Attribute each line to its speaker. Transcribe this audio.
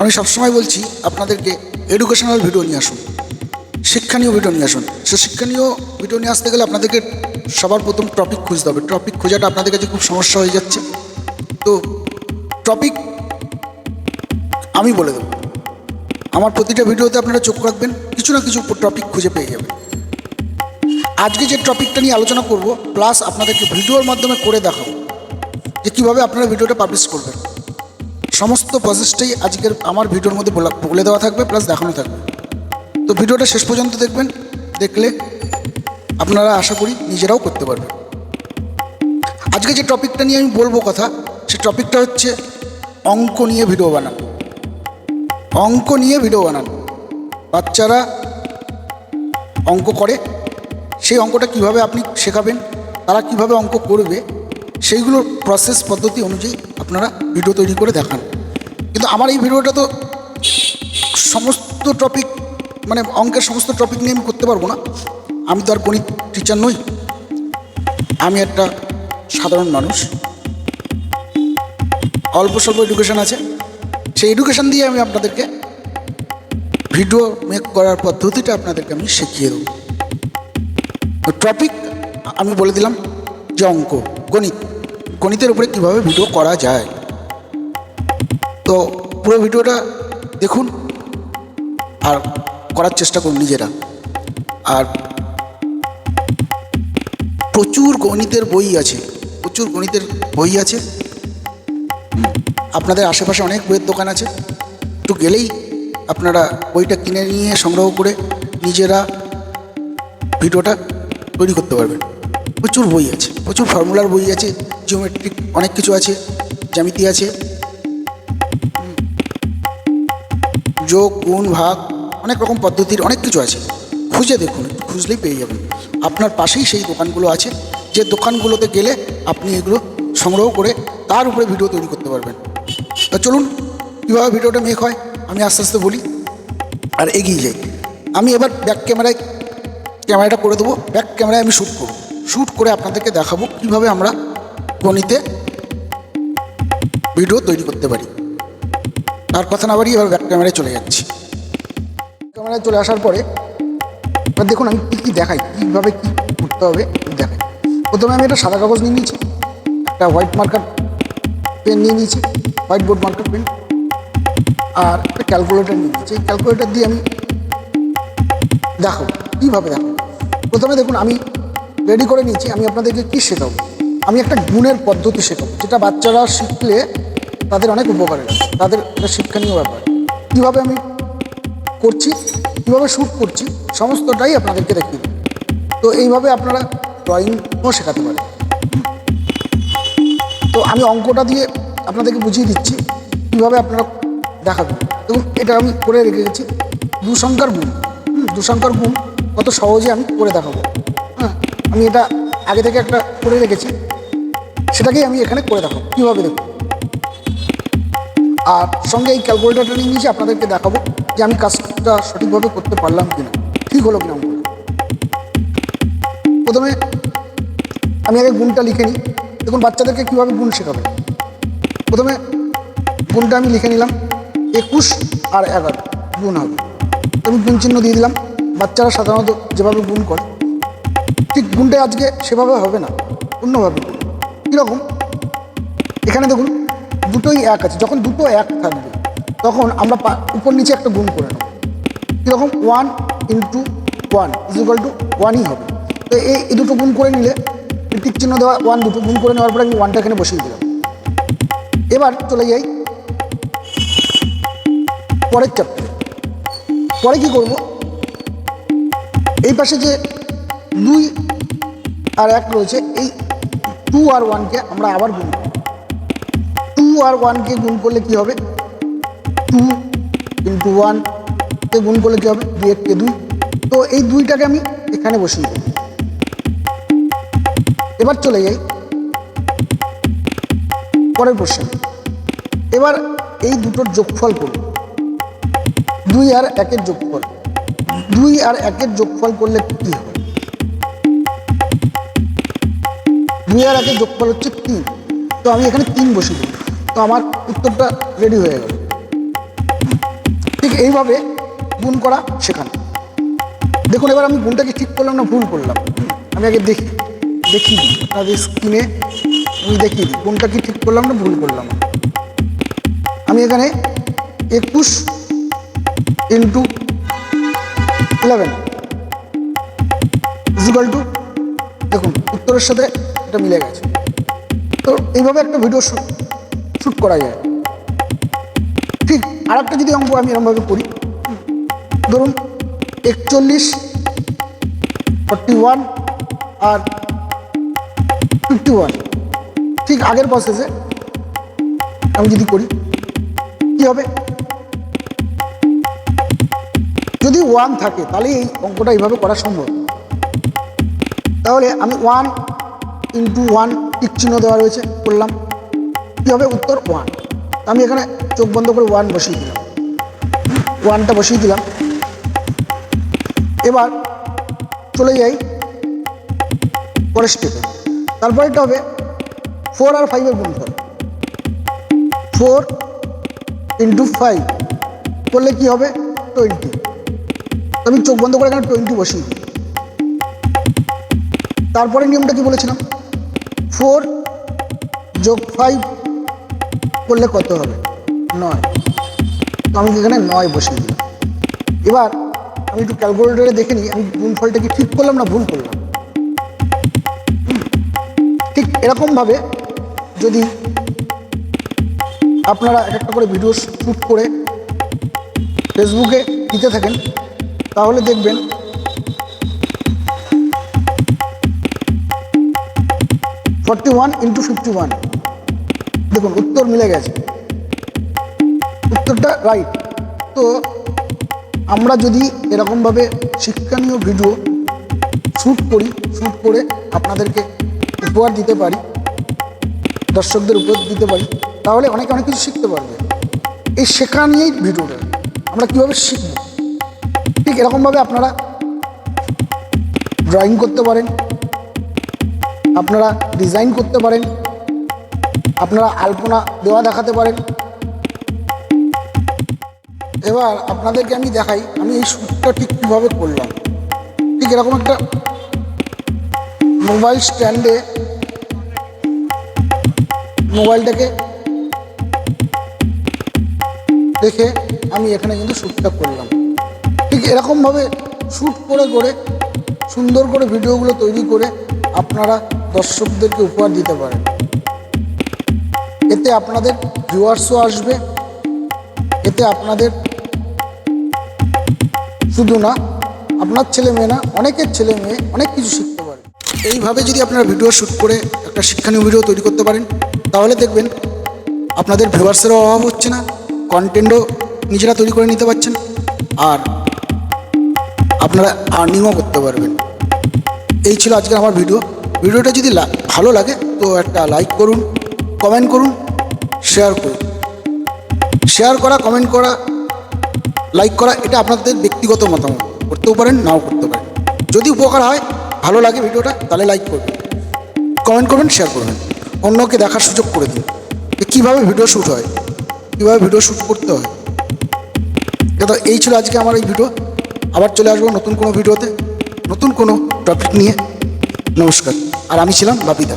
Speaker 1: আমি সবসময় বলছি, আপনাদেরকে এডুকেশনাল ভিডিও নিয়ে আসুন, শিক্ষণীয় ভিডিও নিয়ে আসুন। সে শিক্ষণীয় ভিডিও নিয়ে আসতে গেলে আপনাদেরকে সবার প্রথম টপিক খুঁজতে হবে। টপিক খোঁজাটা আপনাদের কাছে খুব সমস্যা হয়ে যাচ্ছে। তো টপিক আমি বলে দেবো। আমার প্রতিটা ভিডিওতে আপনারা চোখ রাখবেন, কিছু না কিছু টপিক খুঁজে পেয়ে যাবেন। আজকে যে টপিকটা নিয়ে আলোচনা করব প্লাস আপনাদেরকে ভিডিওর মাধ্যমে করে দেখাবো, যে কীভাবে আপনারা ভিডিওটা পাবলিশ করবেন। সমস্ত প্রসেসটাই আজকের আমার ভিডিওর মধ্যে বলা- দেওয়া থাকবে প্লাস দেখানো থাকবে। তো ভিডিওটা শেষ পর্যন্ত দেখবেন, দেখলে আপনারা আশা করি নিজেরাও করতে পারবেন। আজকে যে টপিকটা নিয়ে আমি বলব কথা, সে টপিকটা হচ্ছে অঙ্ক নিয়ে ভিডিও বানানো। অঙ্ক নিয়ে ভিডিও বানানো। বাচ্চারা অঙ্ক করে, সেই অঙ্কটা কীভাবে আপনি শেখাবেন, তারা কীভাবে অঙ্ক করবে, সেইগুলোর প্রসেস পদ্ধতি অনুযায়ী আপনারা ভিডিও তৈরি করে দেখান। কিন্তু আমার এই ভিডিওটা তো সমস্ত টপিক মানে অঙ্কের সমস্ত টপিক নিয়ে আমি করতে পারব না। আমি তো আর গণিত টিচার নই। আমি একটা সাধারণ মানুষ। অল্প স্বল্প এডুকেশন আছে। সেই এডুকেশন দিয়ে আমি আপনাদেরকে ভিডিও মেক করার পদ্ধতিটা আপনাদেরকে আমি শিখিয়ে দেবো। টপিক আমি বলে দিলাম যে অঙ্ক, গণিত। গণিতের উপরে কীভাবে ভিডিও করা যায়? তো পুরো ভিডিওটা দেখুন আর করার চেষ্টা করুন নিজেরা। আর প্রচুর গণিতের বই আছে, প্রচুর গণিতের বই আছে। আপনাদের আশেপাশে অনেক বইয়ের দোকান আছে। একটু গেলেই আপনারা বইটা কিনে নিয়ে সংগ্রহ করে নিজেরা ভিডিওটা তৈরি করতে পারবেন। প্রচুর বই আছে, প্রচুর ফর্মুলার বই আছে জিওমেট্রিক অনেক কিছু আছে, জ্যামিতি আছে। যোগ, গুণ, ভাগ, অনেক রকম পদ্ধতির অনেক কিছু আছে। খুঁজে দেখুন, খুঁজলেই পেয়ে যাবেন। আপনার পাশেই সেই দোকানগুলো আছে, যে দোকানগুলোতে গেলে আপনি এগুলো সংগ্রহ করে তার উপরে ভিডিও তৈরি করতে পারবেন। তা চলুন, কীভাবে ভিডিওটা মেক হয়, আমি আস্তে আস্তে বলি আর এগিয়ে যাই। আমি এবার ব্যাক ক্যামেরায় ক্যামেরাটা করে দেবো। ব্যাক ক্যামেরায় আমি শ্যুট করব। শ্যুট করে আপনাদেরকে দেখাবো কীভাবে আমরা গণিতে ভিডিও তৈরি করতে পারি। তার কথা না বাড়িয়ে এবার ব্যাক ক্যামেরায় চলে যাচ্ছি। ক্যামেরায় চলে আসার পরে এবার দেখুন আমি কী কী দেখাই, কীভাবে কী করতে হবে দেখাই। প্রথমে আমি একটা সাদা কাগজ নিয়ে নিয়েছি, একটা হোয়াইট মার্কার পেন নিয়ে নিয়েছি হোয়াইট বোর্ড মার্কার পেন আর একটা ক্যালকুলেটর নিয়ে নিয়েছি। এই ক্যালকুলেটর দিয়ে আমি দেখো কীভাবে দেখো প্রথমে দেখুন আমি রেডি করে নিয়েছি, আমি আপনাদেরকে কী শেখাবো? আমি একটা গুণের পদ্ধতি শেখাবো, যেটা বাচ্চারা শিখলে তাদের অনেক উপকারে তাদের একটা শিক্ষণীয় ব্যাপার। কীভাবে আমি করছি কীভাবে শ্যুট করছি সমস্তটাই আপনাদেরকে দেখিয়ে তো এইভাবে আপনারা ড্রয়িংও শেখাতে পারেন। তো আমি অঙ্কটা দিয়ে আপনাদেরকে বুঝিয়ে দিচ্ছি কীভাবে আপনারা দেখাবেন। দেখুন এটা আমি করে রেখে গেছি। দু সংখ্যার গুণ। হুম, দু গুণ কত সহজে আমি করে দেখাবো। হ্যাঁ আমি এটা আগে থেকে একটা করে রেখেছি। সেটাকেই আমি এখানে করে দেখাবো। কীভাবে দেখুন? আর সঙ্গে এই ক্যালকুলেটারটা নিয়ে নিয়েছি আপনাদেরকে দেখাবো যে আমি কাজটা সঠিকভাবে করতে পারলাম কিনা। ঠিক হলো কিনা প্রথমে আমি আগে গুণটা লিখে নিই। দেখুন, বাচ্চাদেরকে কীভাবে গুণ শেখাবে? প্রথমে গুণটা আমি লিখে নিলাম, একুশ আর এগারো, গুণ হবে। আমি গুণ চিহ্ন দিয়ে দিলাম, বাচ্চারা সাধারণত যেভাবে গুণ করে, ঠিক গুণটা আজকে সেভাবে হবে না, অন্যভাবে। কীরকম? এখানে দেখুন দুটোই এক আছে। যখন দুটো এক থাকবে, তখন আমরা উপর নিচে একটা গুণ করে নেব। কীরকম? One into one equal to ওয়ানই হবে। তো এই দুটো গুণ করে নিলে টিক চিহ্ন দেওয়া ওয়ান দুটো গুণ করে নেওয়ার পরে আমি ওয়ানটা এখানে বসিয়ে দিলাম। এবার চলে যাই পরের চ্যাপ্টারে পরে কি করব? এই পাশে যে দুই আর এক রয়েছে, এই টু আর ওয়ানকে আমরা আবার গুণ আর ওয়ানকে গুণ করলে কি হবে? টু ইন্টু ওয়ানকে গুণ করলে কি হবে? দুই এককে দুই। তো এই দুইটাকে আমি এখানে বসিয়ে দেব। এবার চলে যাই। পরের প্রশ্ন। এবার এই দুটোর যোগফল করব। দুই আর একের যোগফল। দুই আর একের যোগফল করলে কি হবে? দুই আর একের যোগফল হচ্ছে তিন। তো আমি এখানে তিন বসিয়ে দেবো। তো আমার উত্তরটা রেডি হয়ে গেল। ঠিক এইভাবে গুণ করা শেখানো। দেখুন, এবার আমি গুণটাকে ঠিক করলাম না ভুল করলাম? আমি আগে দেখি দেখি আপনাদের স্ক্রিনে আমি দেখি কোনটা কি ঠিক করলাম না ভুল করলাম? আমি এখানে একুশ ইন্টু ইলেভেন ইজিক্যাল টু দেখুন, উত্তরের সাথে এটা মিলে গেছে। তো এইভাবে একটা ভিডিও শ্যুট করা যায়। ঠিক আর একটা যদি অঙ্ক আমি এরকমভাবে করি, ধরুন একচল্লিশ ফর্টি ওয়ান আর ফিফটি ওয়ান ঠিক আগের প্রসেসে আমি যদি করি, কি হবে? যদি ওয়ান থাকে, তাহলে এই অঙ্কটা এইভাবে করা সম্ভব। তাহলে আমি ওয়ান ইন্টু ওয়ান টিক চিহ্ন দেওয়া রয়েছে, করলাম। কী হবে উত্তর ওয়ান আমি এখানে চোখ বন্ধ করে ওয়ান বসিয়ে দিলাম। ওয়ানটা বসিয়ে দিলাম। এবার চলে যাই পরের স্টেপে তারপরেটা হবে ফোর আর ফাইভের গুণফল। ফোর ইন্টু ফাইভ করলে কি হবে? টোয়েন্টি আমি চোখ বন্ধ করে এখানে টোয়েন্টি বসিয়ে দিই তারপরে নিয়মটা কি বলেছিলাম? ফোর যোগ ফাইভ করলে কত হবে? নয়। তো আমি এখানে নয় বসিয়ে দিলাম এবার আমি একটু ক্যালকুলেটারে দেখে নিই, আমি গুণফলটা কি ঠিক করলাম না ভুল করলাম। ঠিক এরকমভাবে যদি আপনারা এক একটা করে ভিডিও শ্যুট করে ফেসবুকে দিতে থাকেন, তাহলে দেখবেন forty one into fifty one দেখুন, উত্তর মিলে গেছে। উত্তরটা রাইট তো আমরা যদি এরকমভাবে শিক্ষণীয় ভিডিও শ্যুট করি শ্যুট করে আপনাদেরকে উপহার দিতে পারি, দর্শকদের উপহার দিতে পারি, তাহলে অনেকে অনেক কিছু শিখতে পারবে। এই শেখা নিয়েই ভিডিওটা আমরা কীভাবে শিখব? ঠিক এরকমভাবে আপনারা ড্রয়িং করতে পারেন, আপনারা ডিজাইন করতে পারেন আপনারা আলপনা দেওয়া দেখাতে পারেন। এবার আপনাদেরকে আমি দেখাই, আমি এই শ্যুটটা ঠিক কীভাবে করলাম। ঠিক এরকম একটা মোবাইল স্ট্যান্ডে মোবাইলটাকে দেখে আমি এখানে কিন্তু শ্যুটটা করলাম। ঠিক এরকমভাবে শ্যুট করে করে, সুন্দর করে ভিডিওগুলো তৈরি করে আপনারা দর্শকদেরকে উপহার দিতে পারেন। এতে আপনাদের ভিউয়ার্সও আসবে। এতে আপনাদের শুধু না, আপনার ছেলে মেয়ে না, অনেকের ছেলে মেয়ে অনেক কিছু শিখতে পারে। এইভাবে যদি আপনারা ভিডিও শ্যুট করে একটা শিক্ষণীয় ভিডিও তৈরি করতে পারেন, তাহলে দেখবেন আপনাদের ভিউয়ার্সেরও অভাব হচ্ছে না কন্টেন্টও নিজেরা তৈরি করে নিতে পারছেন, আর আপনারা আর্নিংও করতে পারবেন। এই ছিল আজকের আমার ভিডিও ভিডিওটা যদি ভালো লাগে, তো একটা লাইক করুন কমেন্ট করুন শেয়ার করুন। শেয়ার করা কমেন্ট করা লাইক করা, এটা আপনাদের ব্যক্তিগত মতামত। করতেও পারেন, নাও করতে পারেন। যদি উপকার হয়, ভালো লাগে ভিডিওটা, তাহলে লাইক করবেন কমেন্ট করবেন শেয়ার করবেন। অন্যকে দেখার সুযোগ করে দিন। কীভাবে ভিডিও শ্যুট হয়, কীভাবে ভিডিও শ্যুট করতে হয়। এটা এই ছিল আজকে আমার এই ভিডিও আবার চলে আসব নতুন কোনো ভিডিওতে নতুন কোনো টপিক নিয়ে। নমস্কার। আর আমি ছিলাম বাপিদা।